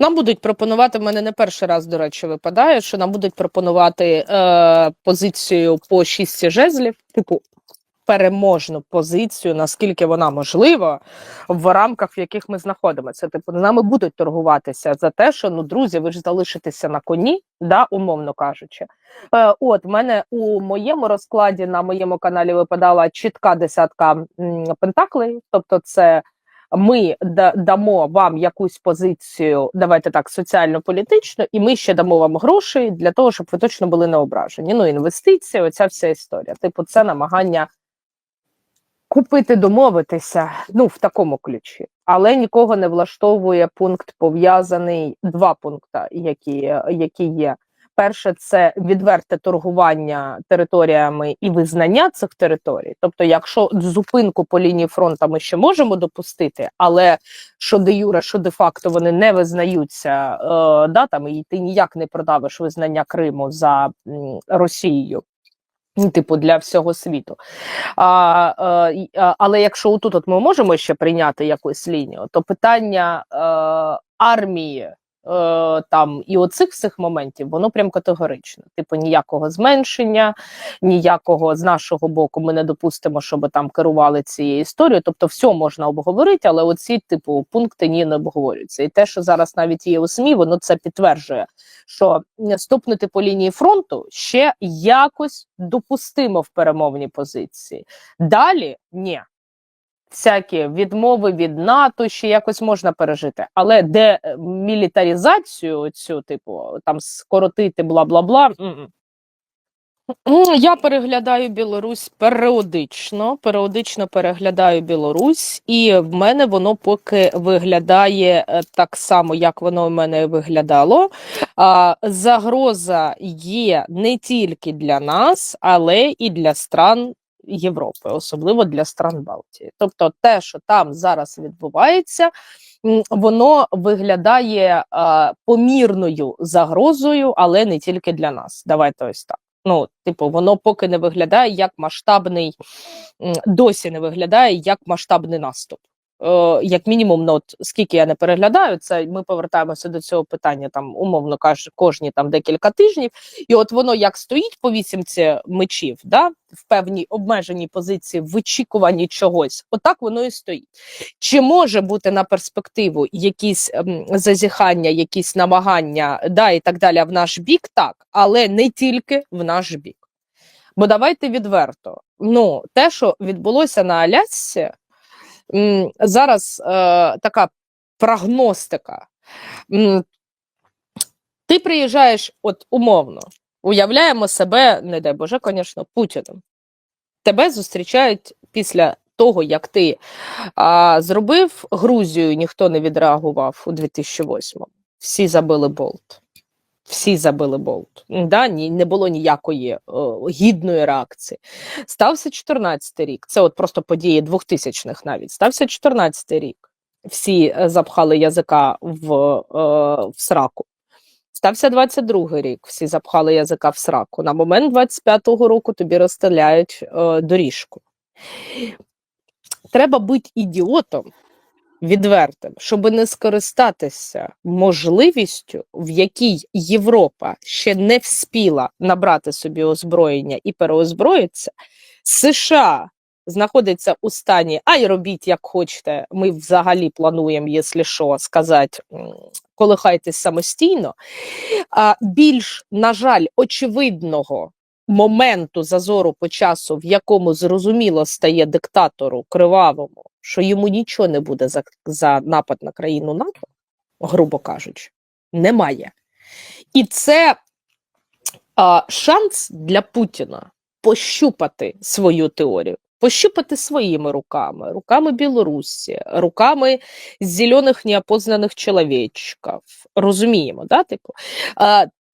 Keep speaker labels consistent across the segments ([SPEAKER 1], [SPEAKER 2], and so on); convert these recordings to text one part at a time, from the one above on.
[SPEAKER 1] Нам будуть пропонувати, в мене не перший раз, до речі, випадає, що нам будуть пропонувати е, позицію по шісті жезлів, типу переможну позицію, наскільки вона можлива в рамках, в яких ми знаходимося. Типу, нами будуть торгуватися за те, що ну, друзі, ви ж залишитеся на коні, да, умовно кажучи. Е, от, мене у моєму розкладі на моєму каналі випадала чітка десятка пентаклей, тобто це ми дамо вам якусь позицію, давайте так, соціально-політичну, і ми ще дамо вам грошей для того, щоб ви точно були не ображені. Ну, інвестиції, оця вся історія. Типу, це намагання купити, домовитися, ну, в такому ключі. Але нікого не влаштовує пункт пов'язаний, два пункти, які, які є. Перше, це відверте торгування територіями і визнання цих територій. Тобто, якщо зупинку по лінії фронту ми ще можемо допустити, але що де юре, що де факто вони не визнаються, е, да, там, і ти ніяк не продавиш визнання Криму за м, Росією. Ну, типу, для всього світу. А, е, а, але якщо отут от ми можемо ще прийняти якусь лінію, то питання е, армії там і оцих всіх моментів, воно прям категорично. Типу, ніякого зменшення, ніякого з нашого боку ми не допустимо, щоб там керували цією історією. Тобто, все можна обговорити, але оці, типу, пункти ні не обговорюються. І те, що зараз навіть є у СМІ, воно це підтверджує що ступнути по лінії фронту ще якось допустимо в перемовній позиції. Далі ні. Всякі відмови від НАТО ще якось можна пережити, але де е, мілітарізацію цю, типу, там скоротити бла бла бла. Я переглядаю Білорусь періодично, періодично переглядаю Білорусь, і в мене воно поки виглядає е, так само, як воно в мене виглядало. А, загроза є не тільки для нас, але і для стран Європи, особливо для стран Балтії. Тобто, те, що там зараз відбувається, воно виглядає а, помірною загрозою, але не тільки для нас. Давайте ось так. Ну, типу, воно поки не виглядає як масштабний, досі не виглядає як масштабний наступ. Е, як мінімум, ну, от скільки я не переглядаю, це ми повертаємося до цього питання, там, умовно кажучи, кожні там декілька тижнів. І от воно як стоїть по вісімці мечів, да, в певній обмеженій позиції, в вичікуванні чогось, отак воно і стоїть. Чи може бути на перспективу якісь ем, зазіхання, якісь намагання, да, і так далі в наш бік, так, але не тільки в наш бік. Бо давайте відверто. Ну, те, що відбулося на Алясці, зараз е, така прогностика. Ти приїжджаєш, от умовно, уявляємо себе, не дай Боже, звісно, Путіним. Тебе зустрічають після того, як ти а, зробив Грузію, ніхто не відреагував у 2008-му. Всі забили болт. Всі забили болт. Да, ні, не було ніякої о, гідної реакції. Стався 14 рік. Це от просто події 2000-х навіть. Стався 14 рік. Всі е, запхали язика в, е, в сраку. Стався 22 рік, всі запхали язика в сраку. На момент 25-го року тобі розстріляють е, доріжку. Треба бути ідіотом відвертим, щоб не скористатися можливістю, в якій Європа ще не вспіла набрати собі озброєння і переозброїться. США знаходиться у стані, ай робіть як хочете. Ми взагалі плануємо, якщо що, сказати, колихайтесь самостійно. А більш, на жаль, очевидного моменту зазору по часу, в якому зрозуміло стає диктатору кривавому, що йому нічого не буде за, за напад на країну НАТО, грубо кажучи, немає. І це а, шанс для Путіна пощупати свою теорію. Пощупати своїми руками, руками Білорусі, руками зелених неопознаних чоловічків. Розуміємо, да? Типу,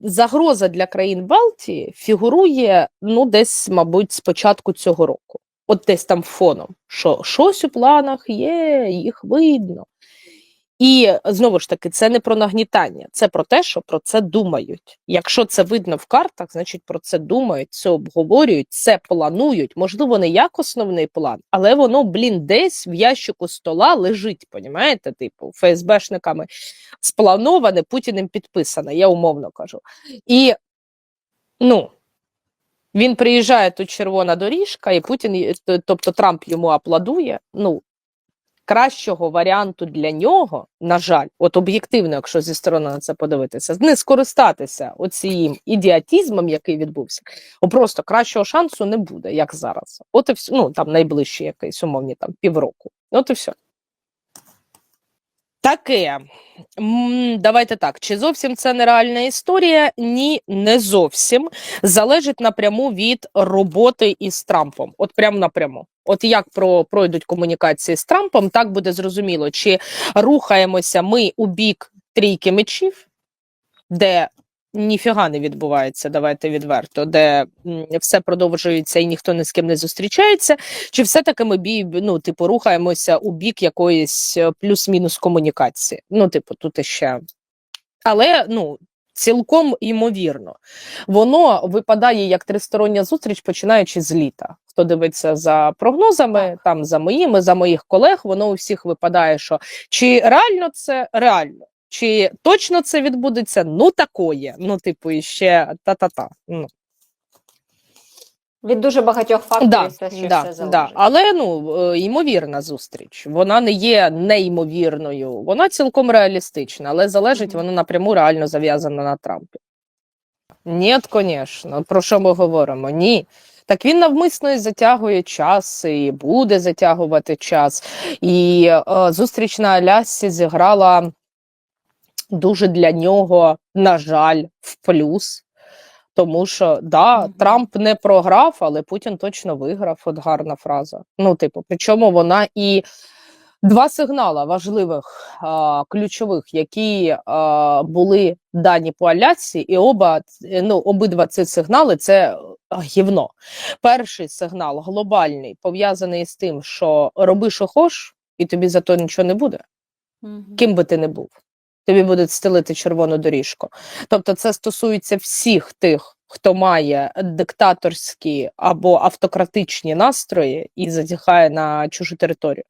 [SPEAKER 1] загроза для країн Балтії фігурує ну, десь, мабуть, з початку цього року. От десь там фоном, що щось у планах є, їх видно. І знову ж таки, це не про нагнітання, це про те, що про це думають. Якщо це видно в картах, значить про це думають, це обговорюють, це планують. Можливо, не як основний план, але воно, блін, десь в ящику стола лежить. Понімаєте? Типу, ФСБшниками сплановане, Путіним підписане, я умовно кажу. І ну. Він приїжджає тут червона доріжка, і Путін, тобто Трамп йому аплодує. Ну, кращого варіанту для нього, на жаль, от об'єктивно, якщо зі сторони на це подивитися, не скористатися оцім ідіотізмом, який відбувся, просто кращого шансу не буде, як зараз. От і все, ну там найближчі якийсь умовні там півроку. От і все. Таке. Давайте так. Чи зовсім це нереальна історія? Ні, не зовсім. Залежить напряму від роботи із Трампом. От прям напряму. От як про пройдуть комунікації з Трампом, так буде зрозуміло, чи рухаємося ми у бік трійки мечів, де ніфіга не відбувається, давайте відверто, де все продовжується і ніхто ні з ким не зустрічається, чи все-таки ми бі, ну, типу, рухаємося у бік якоїсь е, плюс-мінус комунікації. Ну, типу, тут іще. Але ну, цілком ймовірно, воно випадає як тристороння зустріч, починаючи з літа. Хто дивиться за прогнозами, там за моїми, за моїх колег, воно у всіх випадає, що чи реально це реально, чи точно це відбудеться? Ну такое. Ну, типу, іще та-та-та. Ну.
[SPEAKER 2] Від дуже багатьох факторів
[SPEAKER 1] Да,
[SPEAKER 2] це ще
[SPEAKER 1] да,
[SPEAKER 2] все
[SPEAKER 1] да. Але ну е, ймовірна зустріч. Вона не є неймовірною, вона цілком реалістична, але залежить вона напряму реально зав'язана на Трампі. Ні, звісно. Про що ми говоримо? Ні. Так він навмисно і затягує час і буде затягувати час. І е, зустріч на Алясці зіграла дуже для нього, на жаль, в плюс. Тому що да. Трамп не програв, але Путін точно виграв. От гарна фраза. Ну, типу, причому вона і два сигнала важливих, а, ключових, які а, були дані по Алясці, і оба ну, обидва ці сигнали це гівно. Перший сигнал глобальний, пов'язаний з тим, що роби, що хош, і тобі за то нічого не буде ким би ти не був. Тобі будуть стелити червону доріжку. Тобто, це стосується всіх тих, хто має диктаторські або автократичні настрої і затіхає на чужу територію.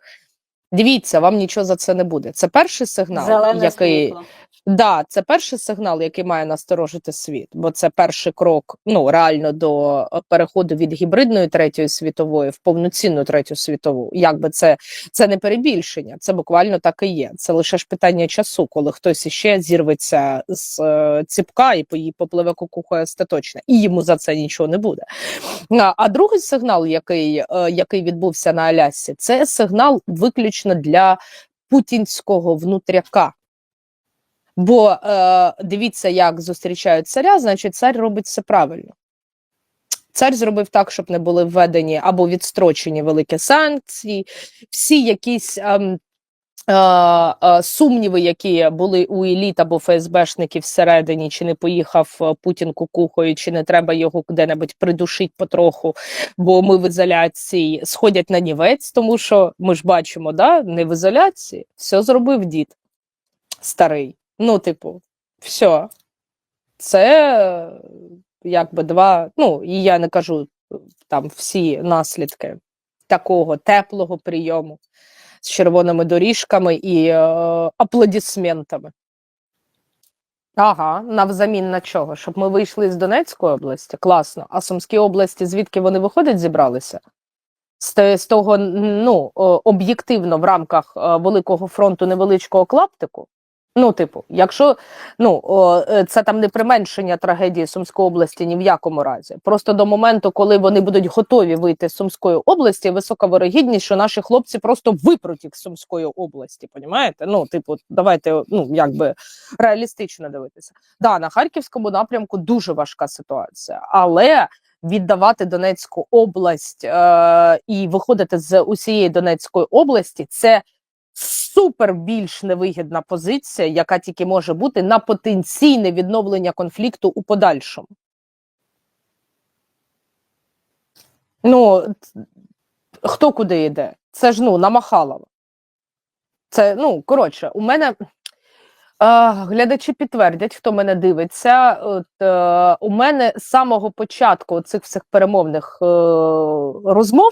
[SPEAKER 1] Дивіться, вам нічого за це не буде. Це перший сигнал,
[SPEAKER 2] Зелене
[SPEAKER 1] який
[SPEAKER 2] світло.
[SPEAKER 1] Да, це перший сигнал, який має насторожити світ, бо це перший крок ну реально до е, переходу від гібридної третьої світової в повноцінну третю світову. Якби це, це не перебільшення, це буквально так і є. Це лише ж питання часу, коли хтось іще зірветься з е, ціпка і пої- попливе кукухою остаточно, і йому за це нічого не буде. А, а другий сигнал, який, е, який відбувся на Алясці, це сигнал виключно для путінського внутряка. Бо е, дивіться, як зустрічають царя, значить, цар робить все правильно. Цар зробив так, щоб не були введені або відстрочені великі санкції, всі якісь е, сумніви, які були у еліт або ФСБшників всередині, чи не поїхав е, Путін кукухою, чи не треба його куди-небудь придушити потроху, бо ми в ізоляції сходять на нівець, тому що ми ж бачимо, да, не в ізоляції, все зробив дід старий. Ну, типу, все. Це е, якби два. Ну, і я не кажу е, там всі наслідки такого теплого прийому з червоними доріжками і е, аплодисментами. Ага, навзамін на чого? Щоб ми вийшли з Донецької області? Класно. А Сумські області, звідки вони виходять, зібралися? З, з того, ну, об'єктивно в рамках е, Великого фронту невеличкого клаптику. Ну, типу, якщо ну е, це там не применшення трагедії Сумської області ні в якому разі. Просто до моменту, коли вони будуть готові вийти з Сумської області, висока вирогідність, що наші хлопці просто випруть з Сумської області. Понімаєте? Ну, типу, давайте ну якби реалістично дивитися. Да, на харківському напрямку дуже важка ситуація, але віддавати Донецьку область е, і виходити з усієї Донецької області це супер більш невигідна позиція, яка тільки може бути на потенційне відновлення конфлікту у подальшому. Ну, хто куди йде? Це ж ну Намахалова. Це, ну, коротше, у мене глядачі підтвердять, хто мене дивиться. От, е, у мене з самого початку цих всіх перемовних е, розмов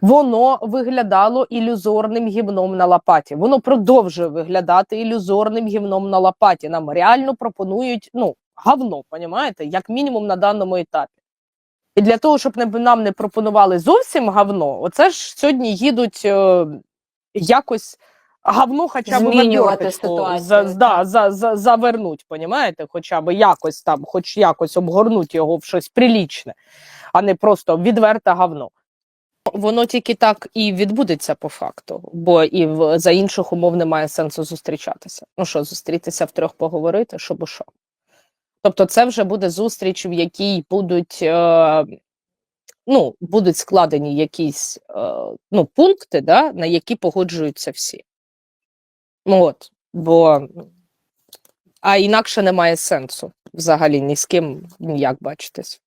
[SPEAKER 1] воно виглядало ілюзорним гівном на лопаті. Воно продовжує виглядати ілюзорним гівном на лопаті. Нам реально пропонують ну, говно, понімаєте, як мінімум на даному етапі. І для того, щоб нам не пропонували зовсім говно, оце ж сьогодні їдуть е, якось говно хоча б
[SPEAKER 2] Змінювати ситуацію,
[SPEAKER 1] За, да, за, за, завернуть, понімаєте? Хоча б якось там, хоч якось обгорнуть його в щось прилічне, а не просто відверте говно. Воно тільки так і відбудеться по факту, бо і в, за інших умов немає сенсу зустрічатися. Ну що, зустрітися втрьох поговорити, що бо що. Тобто, це вже буде зустріч, в якій будуть, е, ну, будуть складені якісь е, ну, пункти, да, на які погоджуються всі. Ну, от, бо а інакше немає сенсу взагалі ні з ким ніяк бачитись.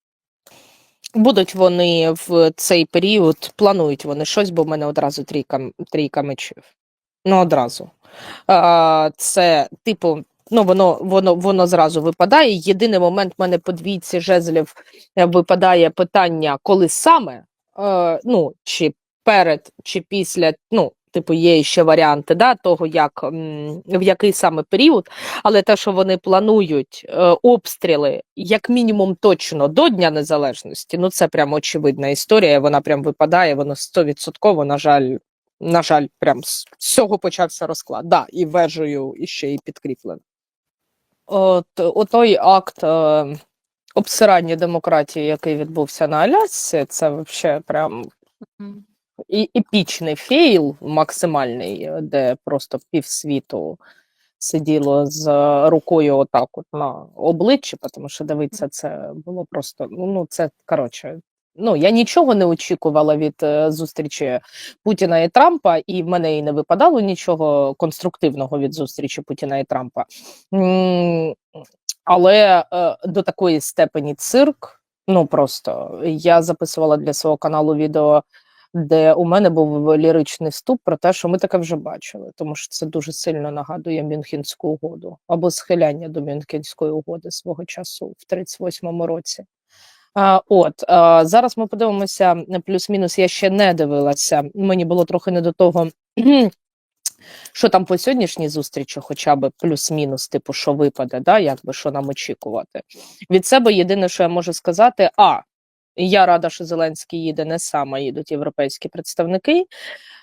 [SPEAKER 1] Будуть вони в цей період, планують вони щось, бо в мене одразу трійка, трійка мечів. Ну, одразу. А, це, типу, ну, воно, воно, воно зразу випадає. Єдиний момент в мене по двійці жезлів випадає питання, коли саме, е, ну, чи перед, чи після, ну, типу, є ще варіанти да, того, як, в який саме період, але те, що вони планують е, обстріли, як мінімум, точно до Дня Незалежності, ну це прям очевидна історія, вона прям випадає, воно 100%, на жаль, на жаль, прям з цього почався розклад. Да, і вежею іще і підкріплено. От, отой акт е, обсирання демократії, який відбувся на Алясці, це взагалі прям і епічний фейл максимальний, е, де просто півсвіту сиділо з рукою отак от на обличчі, тому що дивитися це було просто, ну, ну це коротше. Ну, я нічого не очікувала від е, зустрічі Путіна і Трампа, і в мене і не випадало нічого конструктивного від зустрічі Путіна і Трампа. Але е, до такої степені цирк, ну просто я записувала для свого каналу відео де у мене був ліричний вступ про те, що ми таке вже бачили, тому що це дуже сильно нагадує Мюнхенську угоду або схиляння до Мюнхенської угоди свого часу в 38-му році. От зараз ми подивимося плюс-мінус. Я ще не дивилася. Мені було трохи не до того. Що там по сьогоднішній зустрічі, хоча б плюс-мінус, типу, що випаде, да, якби що нам очікувати. Від себе єдине, що я можу сказати, а я рада, що Зеленський їде не сам, а їдуть європейські представники.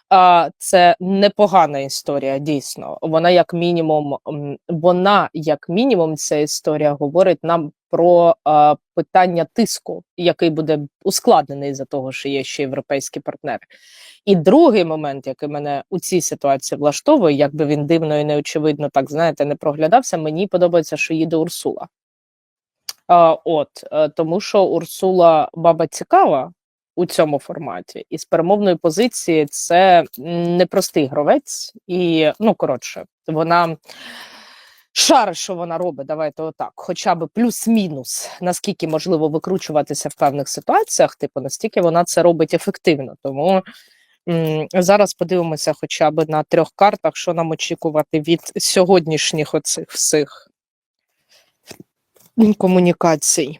[SPEAKER 1] А, Це непогана історія, дійсно. Вона, як мінімум, вона, як мінімум, ця історія говорить нам про а, питання тиску, який буде ускладнений за того, що є ще європейські партнери. І другий момент, який мене у цій ситуації влаштовує, якби він дивно і неочевидно, так знаєте, не проглядався. Мені подобається, що їде Урсула. От е, тому, що Урсула баба цікава у цьому форматі, і з перемовної позиції це непростий гравець, і ну коротше, вона шарить, що вона робить. Давайте отак, хоча б плюс-мінус, наскільки можливо викручуватися в певних ситуаціях, типу настільки вона це робить ефективно. Тому зараз подивимося, хоча б на трьох картах, що нам очікувати від сьогоднішніх оцих всіх комунікацій.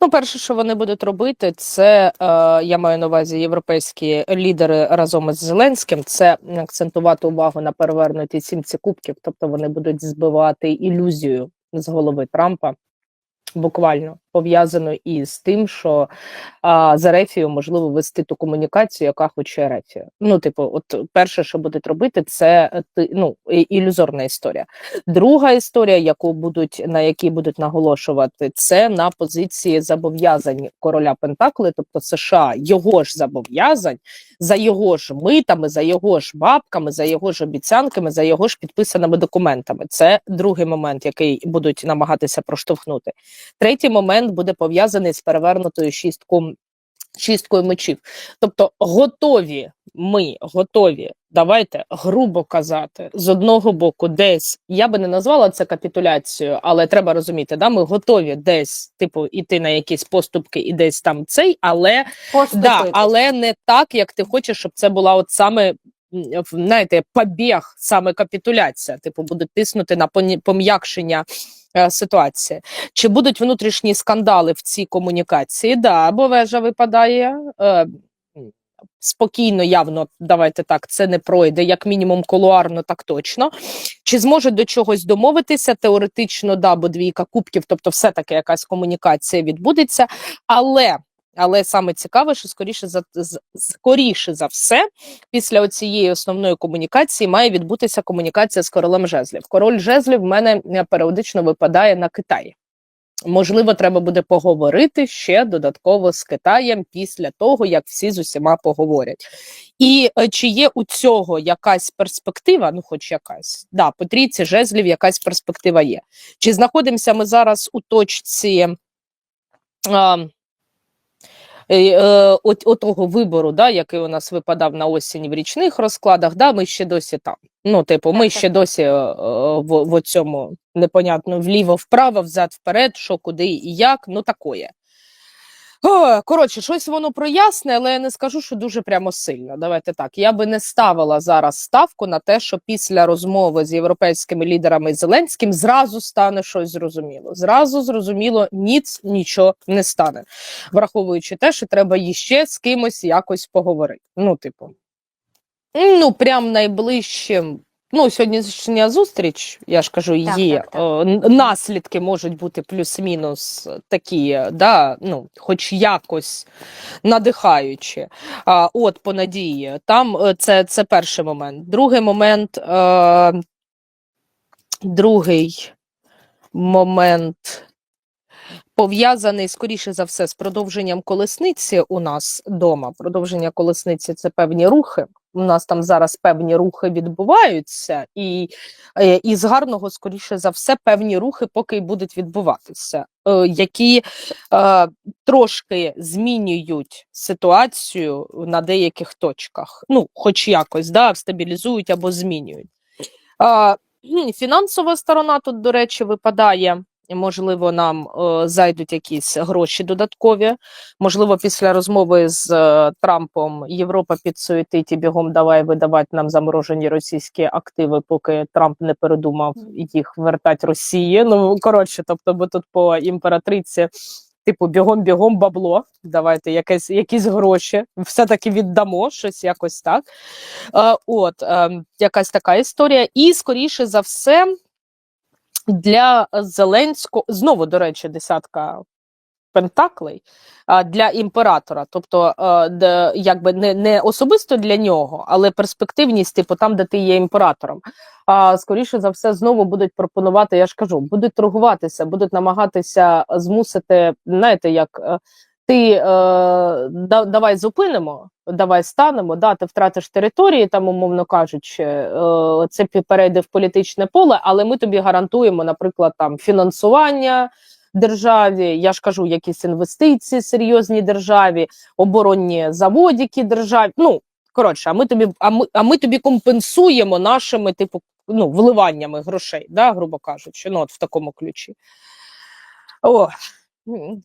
[SPEAKER 1] Ну, перше, що вони будуть робити, це е, я маю на увазі європейські лідери разом із Зеленським. Це акцентувати увагу на перевернутій сімці кубків, тобто вони будуть збивати ілюзію з голови Трампа, буквально пов'язано із тим, що а, з Ерефією можливо вести ту комунікацію, яка хоче Ерефія. Ну, типу, от перше, що будуть робити, це е, ну, ілюзорна історія. Друга історія, яку будуть на якій будуть наголошувати, це на позиції зобов'язань короля Пентакли, тобто США, його ж зобов'язань за його ж митами, за його ж бабками, за його ж обіцянками, за його ж підписаними документами. Це другий момент, який будуть намагатися проштовхнути. Третій момент буде пов'язаний з перевернутою шістком. Шісткою мечів, тобто готові ми готові, давайте грубо казати, з одного боку, десь я би не назвала це капітуляцією, але треба розуміти, да, ми готові десь, типу, іти на якісь поступки і десь там цей, але Да, але не так, як ти хочеш, щоб це була от саме знаєте, побіг, саме капітуляція, типу, будуть тиснути на пом'якшення е, ситуації. Чи будуть внутрішні скандали в цій комунікації? Да, бо вежа випадає. Е, спокійно, явно, давайте так, це не пройде, як мінімум колуарно, так точно. Чи зможуть до чогось домовитися? Теоретично, да, бо двійка кубків, тобто все-таки якась комунікація відбудеться. Але, але саме цікаве, що скоріше за, скоріше за все, після цієї основної комунікації має відбутися комунікація з королем жезлів. Король жезлів в мене е, періодично випадає на Китаї. Можливо, треба буде поговорити ще додатково з Китаєм після того, як всі з усіма поговорять. І е, чи є у цього якась перспектива? Ну, хоч якась, да, по трійці жезлів якась перспектива є. Чи знаходимося ми зараз у точці а, е, е, от, отого вибору, да, який у нас випадав на осінь в річних розкладах, да, ми ще досі там. Ну, типу, ми ще досі е, е, в, в цьому непонятно вліво-вправо, взад-вперед, що куди і як, ну такое. О, коротше, щось воно проясне, але я не скажу, що дуже прямо сильно. Давайте так. Я би не ставила зараз ставку на те, що після розмови з європейськими лідерами Зеленським зразу стане щось зрозуміло. Зразу зрозуміло, ніц нічого не стане, враховуючи те, що треба іще з кимось якось поговорити. Ну, типу, ну прям найближчим. Ну, сьогоднішня зустріч, я ж кажу,
[SPEAKER 2] Так,
[SPEAKER 1] є
[SPEAKER 2] так, так.
[SPEAKER 1] е, наслідки можуть бути плюс-мінус такі, да, ну, хоч якось надихаючі. А, от по надії. Там е, це, це перший момент. Другий момент. Е, другий момент пов'язаний скоріше за все з продовженням колесниці у нас вдома. Продовження колесниці це певні рухи. У нас там зараз певні рухи відбуваються, і, е, і з гарного, скоріше за все, певні рухи поки й будуть відбуватися, е, які е, трошки змінюють ситуацію на деяких точках. Ну, хоч якось, да, стабілізують або змінюють. Фінансова сторона тут, до речі, випадає. Можливо, нам е, зайдуть якісь гроші додаткові. Можливо, після розмови з е, Трампом Європа підсуетить і бігом давай видавати нам заморожені російські активи, поки Трамп не передумав їх вертати Росії. Ну коротше, тобто, бо тут по імператриці, типу, бігом-бігом бабло. Давайте якесь, якісь гроші, все-таки віддамо щось якось так. Е, от е, якась така історія. І скоріше за все, для Зеленського знову, до речі, десятка пентаклей для імператора. Тобто, е, якби не, не особисто для нього, але перспективність, типу, там, де ти є імператором. А скоріше за все, знову будуть пропонувати, я ж кажу, будуть торгуватися, будуть намагатися змусити, знаєте, як. Ти е, да, давай зупинимо, давай станемо, да, ти втратиш території, там, умовно кажучи, е, це перейде в політичне поле, але ми тобі гарантуємо, наприклад, там фінансування державі, я ж кажу, якісь інвестиції серйозні державі, оборонні заводики державі. Ну, коротше, а ми тобі, а ми, а ми тобі компенсуємо нашими, типу, ну, вливаннями грошей, да, грубо кажучи, ну, от в такому ключі. О,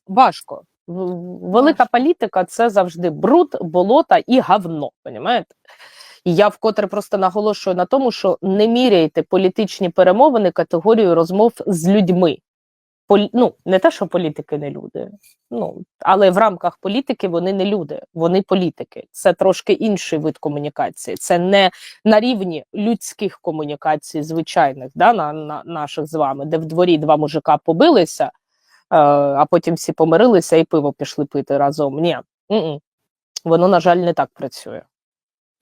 [SPEAKER 1] важко. Велика політика це завжди бруд, болота і говно. Понімаєте? І я вкотре просто наголошую на тому, що не міряйте політичні перемовини категорією розмов з людьми. Полі... Ну, не те, що політики не люди, ну, але в рамках політики вони не люди, вони політики. Це трошки інший вид комунікації. Це не на рівні людських комунікацій, звичайних, да, на, на наших з вами, де в дворі два мужика побилися, а потім всі помирилися і пиво пішли пити разом. Ні, м-м. воно, на жаль, не так працює.